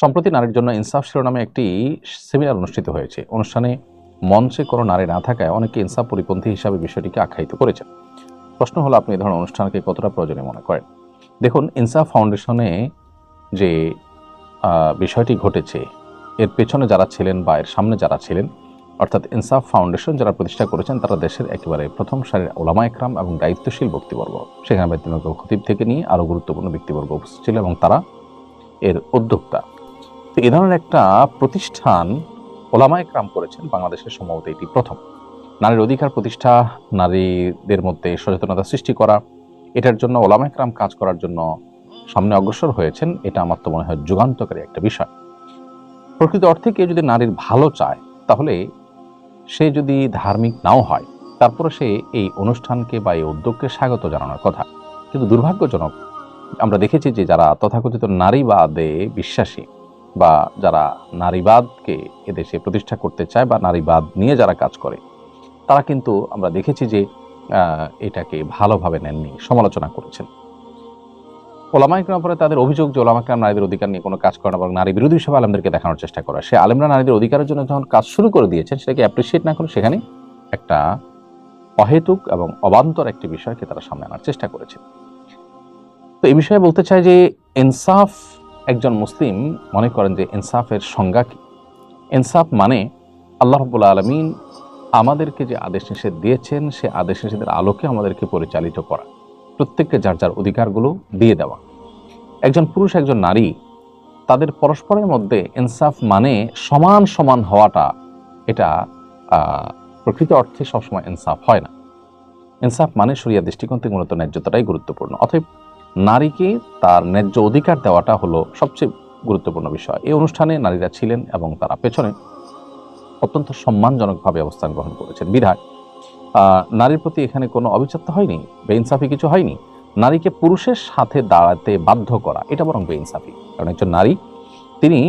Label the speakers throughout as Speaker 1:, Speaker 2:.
Speaker 1: সম্প্রতি নারীর জন্য ইনসাফ শিরোনামে একটি সেমিনার অনুষ্ঠিত হয়েছে। অনুষ্ঠানে মঞ্চে কোনো নারী না থাকায় অনেকে ইনসাফ পরিপন্থী হিসাবে বিষয়টিকে আখ্যায়িত করেছেন। প্রশ্ন হলো, আপনি এই ধরনের অনুষ্ঠানকে কতটা প্রয়োজনীয় মনে করেন? দেখুন, ইনসাফ ফাউন্ডেশনে যে বিষয়টি ঘটেছে, এর পেছনে যারা ছিলেন বা এর সামনে যারা ছিলেন, অর্থাৎ ইনসাফ ফাউন্ডেশন যারা প্রতিষ্ঠা করেছেন, তারা দেশের একেবারে প্রথম সারির ওলামা একরাম এবং দায়িত্বশীল ব্যক্তিবর্গ। সেখানে ব্যক্তিবর্গ খতিব থেকে নিয়ে আরও গুরুত্বপূর্ণ ব্যক্তিবর্গ উপস্থিত ছিল এবং তারা এর উদ্যোক্তা। তো এ ধরনের একটা প্রতিষ্ঠান ওলামা একরাম করেছেন বাংলাদেশের সম্ভবত এটি প্রথম। নারীর অধিকার প্রতিষ্ঠা, নারীদের মধ্যে সচেতনতা সৃষ্টি করা, এটার জন্য ওলামা একরাম কাজ করার জন্য সামনে অগ্রসর হয়েছেন, এটা আমার তো মনে হয় যুগান্তকারী একটা বিষয়। প্রকৃত অর্থে কেউ যদি নারীর ভালো চায়, তাহলে সে যদি ধার্মিক নাও হয় তারপরে সে এই অনুষ্ঠানকে বা এই উদ্যোগকে স্বাগত জানানোর কথা। কিন্তু দুর্ভাগ্যজনক, আমরা দেখেছি যে যারা তথাকথিত নারীবাদে বিশ্বাসী বা যারা নারীবাদকে এদেশে প্রতিষ্ঠা করতে চায় বা নারীবাদ নিয়ে যারা কাজ করে, তারা কিন্তু আমরা দেখেছি যে এটাকে ভালোভাবে নেননি, সমালোচনা করেছেন। ওলামা ইকরাম পরে তাদের অভিযোগ যে ওলামা ইকরাম নারীদের অধিকার নিয়ে কোনো কাজ করে না এবং নারী বিরোধী হিসেবে আলেমদেরকে দেখানোর চেষ্টা করা। সে আলেমরা নারীদের অধিকারের জন্য যখন কাজ শুরু করে দিয়েছেন, সেটাকে অ্যাপ্রিসিয়েট না করে সেখানে একটা অহেতুক এবং অবান্তর একটি বিষয়কে তারা সামনে আনার চেষ্টা করেছে তো এই বিষয়ে বলতে চাই যে, ইনসাফ একজন মুসলিম মনে করেন যে ইনসাফের সংজ্ঞা কি? ইনসাফ মানে আল্লাহ রব্বুল আলমিন আমাদেরকে যে আদেশ নিষেধ দিয়েছেন, সে আদেশ নিষেধের আলোকে আমাদেরকে পরিচালিত করা। প্রত্যেককে যার যার অধিকারগুলো দিয়ে দেওয়া। একজন পুরুষ, একজন নারী, তাদের পরস্পরের মধ্যে ইনসাফ মানে সমান সমান হওয়াটা, এটা প্রকৃত অর্থে সবসময় ইনসাফ হয় না। ইনসাফ মানে সরিয়া দৃষ্টিকোণ থেকে মূলত ন্যায্যতাটাই গুরুত্বপূর্ণ। অতএব নারীকে তার ন্যায্য অধিকার দেওয়াটা হলো সবচেয়ে গুরুত্বপূর্ণ বিষয়। এই অনুষ্ঠানে নারীরা ছিলেন এবং তারা পেছনে অত্যন্ত সম্মানজনকভাবে অবস্থান গ্রহণ করেছেন। বিধায় নারীর প্রতি এখানে কোনো অবিচাত্য হয়নি, বেইনসাফি কিছু হয়নি। নারীকে পুরুষের সাথে দাঁড়াতে বাধ্য করা, এটা বরং বেইনসাফি। কারণ একজন নারী, তিনি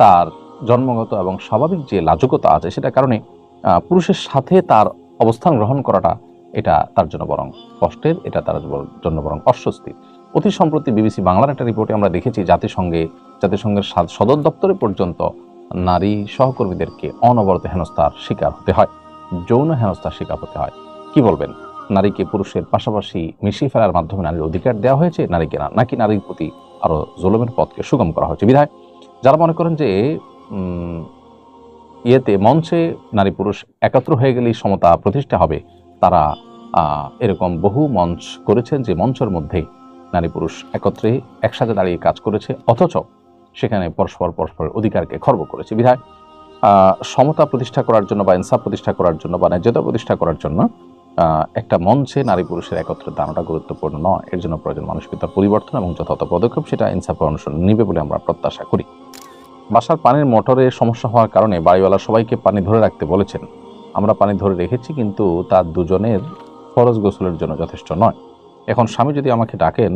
Speaker 1: তার জন্মগত এবং স্বাভাবিক যে লাজকতা আছে সেটা কারণে পুরুষের সাথে তার অবস্থান গ্রহণ করাটা এটা তার জন্য বরং কষ্টের, এটা তার জন্য বরং অস্বস্তি অতি সম্প্রতি বিবিসি বাংলার একটা রিপোর্টে আমরা দেখেছি জাতিসংঘে, জাতিসংঘের সদর দপ্তরে পর্যন্ত নারী সহকর্মীদেরকে অনবরত হেনস্থার শিকার হতে হয়, যৌন হেনস্থার শিকার হতে হয়। কি বলবেন? নারীকে পুরুষের পাশাপাশি মিশিয়ে ফেলার মাধ্যমে নারীর অধিকার দেওয়া হয়েছে, নারীকে না, নাকি নারীর প্রতি আরও জুলুমের পথকে সুগম করা হয়েছে? বিধায় যারা মনে করেন যে ইয়েতে মঞ্চে নারী পুরুষ একাত্র হয়ে গেলেই সমতা প্রতিষ্ঠা হবে তারা এরকম বহু মঞ্চ করেছেন যে মঞ্চের মধ্যে নারী পুরুষ একত্রে একসাথে দাঁড়িয়ে কাজ করেছে, অথচ সেখানে পরস্পর পরস্পরের অধিকারকে খর্ব করেছে। বিধায় সমতা প্রতিষ্ঠা করার জন্য বা ইনসাফ প্রতিষ্ঠা করার জন্য বা ন্যায্যতা প্রতিষ্ঠা করার জন্য একটা মঞ্চে নারী পুরুষের একত্রে দাঁড়ানোটা গুরুত্বপূর্ণ নয়। এর জন্য প্রয়োজন মানসিকতার পরিবর্তন এবং যথাযথ পদক্ষেপ, সেটা ইনসাফ অনুসরণ নিবে বলে আমরা প্রত্যাশা করি। বাসার পানির মোটরে সমস্যা হওয়ার কারণে বাড়িওয়ালা সবাইকে পানি ধরে রাখতে বলেছেন। আমরা পানি ধরে রেখেছি, কিন্তু তার দুজনের ফরজ গোসলের জন্য যথেষ্ট নয়। এখন স্বামী যদি আমাকে ডাকেন,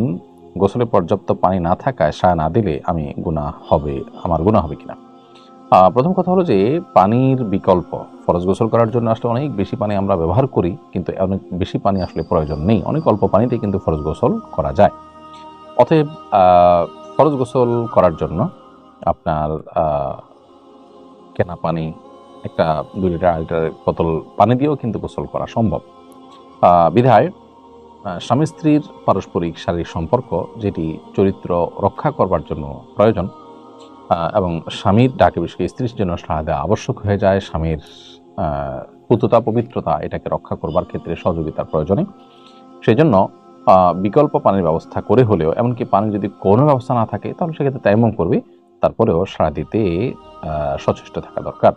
Speaker 1: গোসলে পর্যাপ্ত পানি না থাকায় সায় না দিলে আমি গুণা হবে, আমার গুণা হবে কিনা? প্রথম কথা হলো যে, পানির বিকল্প, ফরজ গোসল করার জন্য আসলে অনেক বেশি পানি আমরা ব্যবহার করি, কিন্তু অনেক বেশি পানি আসলে প্রয়োজন নেই। অনেক অল্প পানিতে কিন্তু ফরজ গোসল করা যায়। অতএব ফরজ গোসল করার জন্য আপনার কেনা পানি একটা দুই লিটার আড়াই লিটার বোতল পানি দিয়েও কিন্তু গোসল করা সম্ভব। বিধায় স্বামী স্ত্রীর পারস্পরিক শারীরিক সম্পর্ক যেটি চরিত্র রক্ষা করবার জন্য প্রয়োজন এবং স্বামীর ডাকে বিষয়ে স্ত্রীর জন্য সাড়া দেওয়া আবশ্যক হয়ে যায়, স্বামীর পুততা পবিত্রতা এটাকে রক্ষা করবার ক্ষেত্রে সহযোগিতার প্রয়োজনে। সেই জন্য বিকল্প পানির ব্যবস্থা করে হলেও, এমনকি পানির যদি কোনো ব্যবস্থা না থাকে, তাহলে সেক্ষেত্রে তেমন করবে, তারপরেও সাড়া দিতে সচেষ্ট থাকা দরকার।